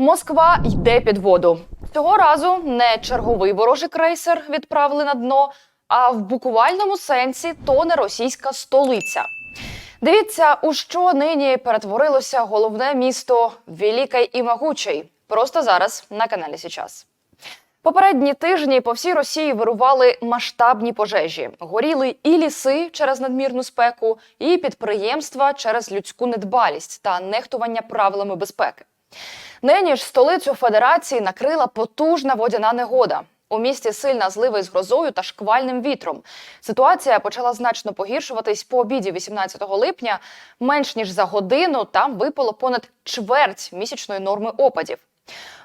Москва йде під воду. Цього разу не черговий ворожий крейсер відправили на дно, а в буквальному сенсі тоне російська столиця. Дивіться, у що нині перетворилося головне місто Великий і Могучий. Просто зараз на каналі Січас. Попередні тижні по всій Росії вирували масштабні пожежі. Горіли і ліси через надмірну спеку, і підприємства через людську недбалість та нехтування правилами безпеки. Нині ж столицю федерації накрила потужна водяна негода. У місті сильна злива із грозою та шквальним вітром. Ситуація почала значно погіршуватись по обіді 18 липня. Менш ніж за годину там випало понад чверть місячної норми опадів.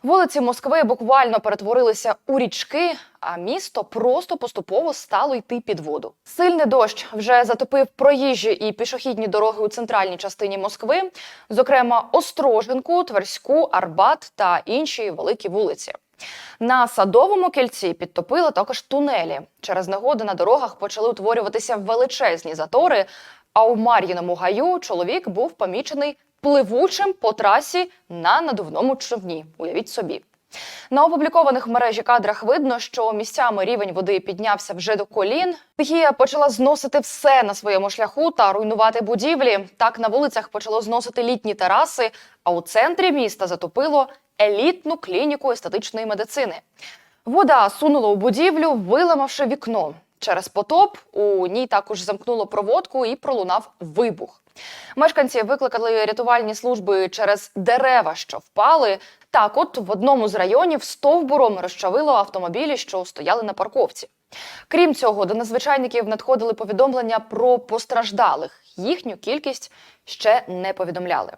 Вулиці Москви буквально перетворилися у річки, а місто просто поступово стало йти під воду. Сильний дощ вже затопив проїжджі і пішохідні дороги у центральній частині Москви, зокрема Остроженку, Тверську, Арбат та інші великі вулиці. На садовому кільці підтопило також тунелі. Через негоди на дорогах почали утворюватися величезні затори. А у Мар'їному гаю чоловік був помічений пливучим по трасі на надувному човні. Уявіть собі. На опублікованих в мережі кадрах видно, що місцями рівень води піднявся вже до колін. Стихія почала зносити все на своєму шляху та руйнувати будівлі. Так на вулицях почало зносити літні тераси, а у центрі міста затопило елітну клініку естетичної медицини. Вода сунула у будівлю, виламавши вікно. Через потоп у ній також замкнуло проводку і пролунав вибух. Мешканці викликали рятувальні служби через дерева, що впали. Так, от в одному з районів стовбуром розчавило автомобілі, що стояли на парковці. Крім цього, до надзвичайників надходили повідомлення про постраждалих. Їхню кількість ще не повідомляли.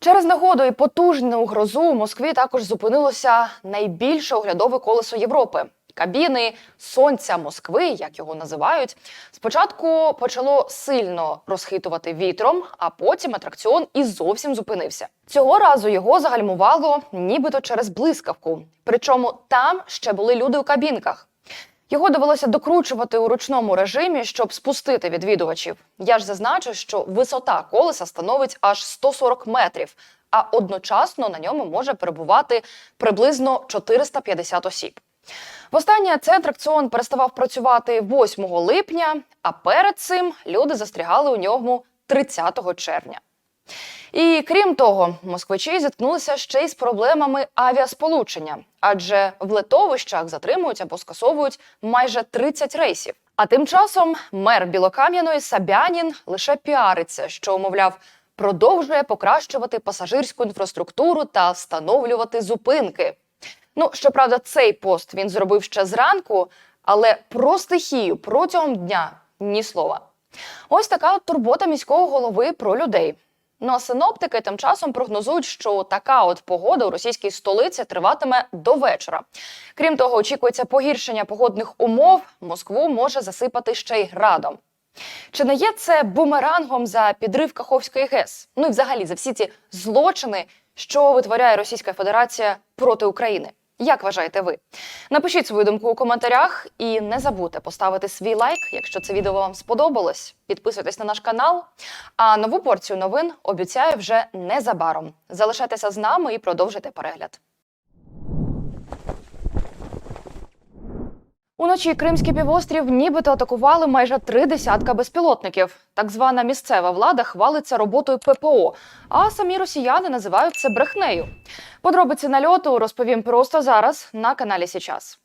Через нагоду і потужну грозу у Москві також зупинилося найбільше оглядове колесо Європи. Кабіни сонця Москви, як його називають, спочатку почало сильно розхитувати вітром, а потім атракціон і зовсім зупинився. Цього разу його загальмувало нібито через блискавку. Причому там ще були люди у кабінках. Його довелося докручувати у ручному режимі, щоб спустити відвідувачів. Я ж зазначу, що висота колеса становить аж 140 метрів, а одночасно на ньому може перебувати приблизно 450 осіб. Востаннє цей атракціон переставав працювати 8 липня, а перед цим люди застрягали у ньому 30 червня. І крім того, москвичі зіткнулися ще й з проблемами авіасполучення, адже в летовищах затримують або скасовують майже 30 рейсів. А тим часом мер Білокам'яної Сабянін лише піариться, що, мовляв, продовжує покращувати пасажирську інфраструктуру та встановлювати зупинки. Ну, щоправда, цей пост він зробив ще зранку, але про стихію протягом дня ні слова. Ось така от турбота міського голови про людей. Ну а синоптики тим часом прогнозують, що така от погода у російській столиці триватиме до вечора. Крім того, очікується погіршення погодних умов. Москву може засипати ще й градом. Чи не є це бумерангом за підрив Каховської ГЕС? Ну і взагалі за всі ці злочини, що витворяє Російська Федерація проти України? Як вважаєте ви? Напишіть свою думку у коментарях і не забудьте поставити свій лайк, якщо це відео вам сподобалось. Підписуйтесь на наш канал. А нову порцію новин обіцяю вже незабаром. Залишайтеся з нами і продовжуйте перегляд. Уночі Кримський півострів нібито атакували майже три десятка безпілотників. Так звана місцева влада хвалиться роботою ППО, а самі росіяни називають це брехнею. Подробиці нальоту розповім просто зараз на каналі Січас.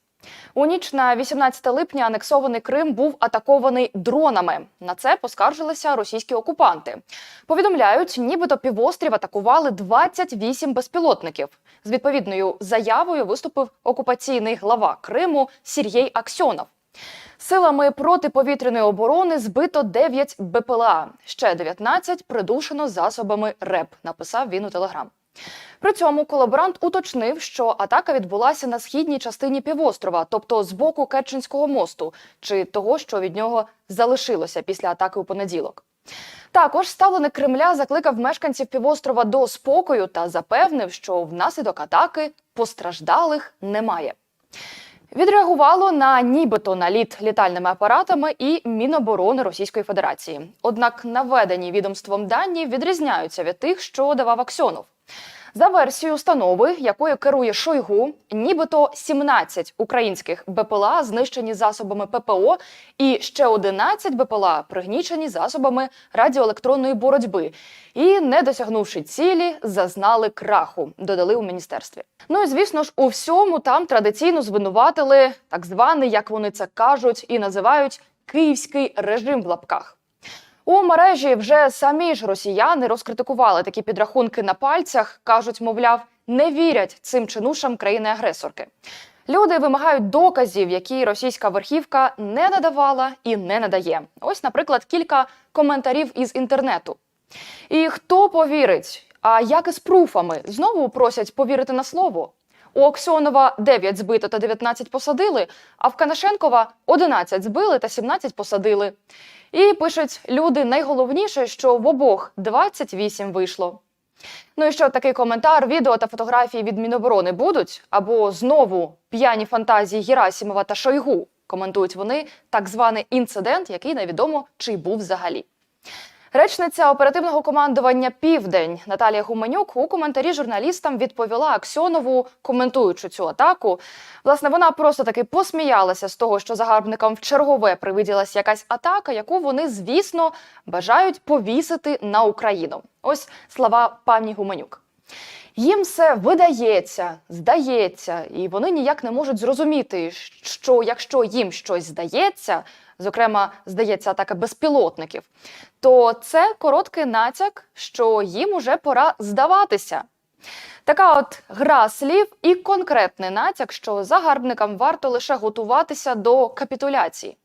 У ніч на 18 липня анексований Крим був атакований дронами. На це поскаржилися російські окупанти. Повідомляють, нібито півострів атакували 28 безпілотників. З відповідною заявою виступив окупаційний глава Криму Сергій Аксьонов. Силами протиповітряної оборони збито 9 БПЛА. Ще 19 придушено засобами РЕП. Написав він у телеграм. При цьому колаборант уточнив, що атака відбулася на східній частині півострова, тобто з боку Керченського мосту, чи того, що від нього залишилося після атаки у понеділок. Також ставленик Кремля закликав мешканців півострова до спокою та запевнив, що внаслідок атаки постраждалих немає. Відреагувало на нібито наліт літальними апаратами і Міноборони Російської Федерації. Однак наведені відомством дані відрізняються від тих, що давав Аксьонов. За версією установи, якою керує Шойгу, нібито 17 українських БПЛА знищені засобами ППО, і ще 11 БПЛА пригнічені засобами радіоелектронної боротьби. І, не досягнувши цілі, зазнали краху, додали у міністерстві. Ну і звісно ж, у всьому там традиційно звинуватили так званий, як вони це кажуть і називають київський режим в лапках. У мережі вже самі ж росіяни розкритикували такі підрахунки на пальцях. кажуть, мовляв, не вірять цим чинушам країни-агресорки. Люди вимагають доказів, які російська верхівка не надавала і не надає. Ось, наприклад, кілька коментарів із інтернету. І хто повірить? А як із пруфами? Знову просять повірити на слово. У Аксьонова 9 збито та 19 посадили, а в Канашенкова 11 збили та 17 посадили. І пишуть люди найголовніше, що в обох 28 вийшло. Ну і що такий коментар, відео та фотографії від Міноборони будуть? Або знову п'яні фантазії Герасімова та Шойгу. Коментують вони так званий інцидент, який невідомо чи й був взагалі. Речниця оперативного командування Південь Наталія Гуменюк у коментарі журналістам відповіла Аксьонову, коментуючи цю атаку. Власне, вона просто таки посміялася з того, що загарбникам в чергове привиділася якась атака, яку вони, звісно, бажають повісити на Україну. Ось слова пані Гуменюк. Їм все видається, здається, і вони ніяк не можуть зрозуміти, що якщо їм щось здається, зокрема, здається, атака безпілотників, то це короткий натяк, що їм уже пора здаватися. Така от гра слів і конкретний натяк, що загарбникам варто лише готуватися до капітуляції.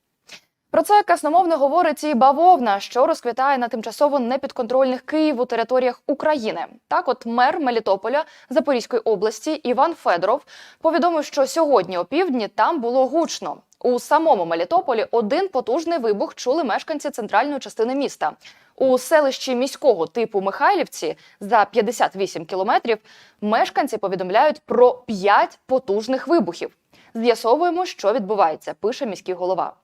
Про це красномовно говорить і бавовна, що розквітає на тимчасово непідконтрольних Києву територіях України. Так, от мер Мелітополя Запорізької області Іван Федоров повідомив, що сьогодні опівдні там було гучно. У самому Мелітополі один потужний вибух чули мешканці центральної частини міста. У селищі міського типу Михайлівці за 58 кілометрів мешканці повідомляють про 5 потужних вибухів. З'ясовуємо, що відбувається, пише міський голова.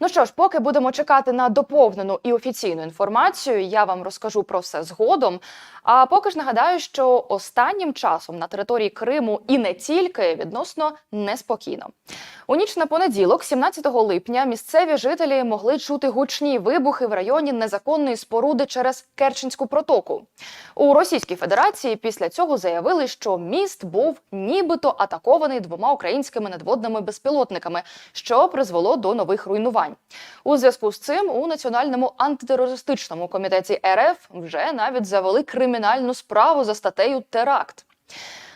Ну що ж, поки будемо чекати на доповнену і офіційну інформацію, я вам розкажу про все згодом. А поки ж нагадаю, що останнім часом на території Криму і не тільки відносно неспокійно. У ніч на понеділок, 17 липня, місцеві жителі могли чути гучні вибухи в районі незаконної споруди через Керченську протоку. У Російській Федерації після цього заявили, що міст був нібито атакований двома українськими надводними безпілотниками, що призвело до нових руйнувань. У зв'язку з цим у національному антитерористичному комітеті РФ вже навіть завели кримінальну справу за статтею теракт.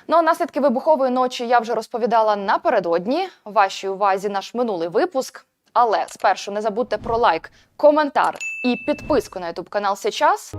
Ну а наслідки вибухової ночі я вже розповідала напередодні. Вашій увазі наш минулий випуск. Але спершу не забудьте про лайк, коментар і підписку на ютуб канал Сейчас.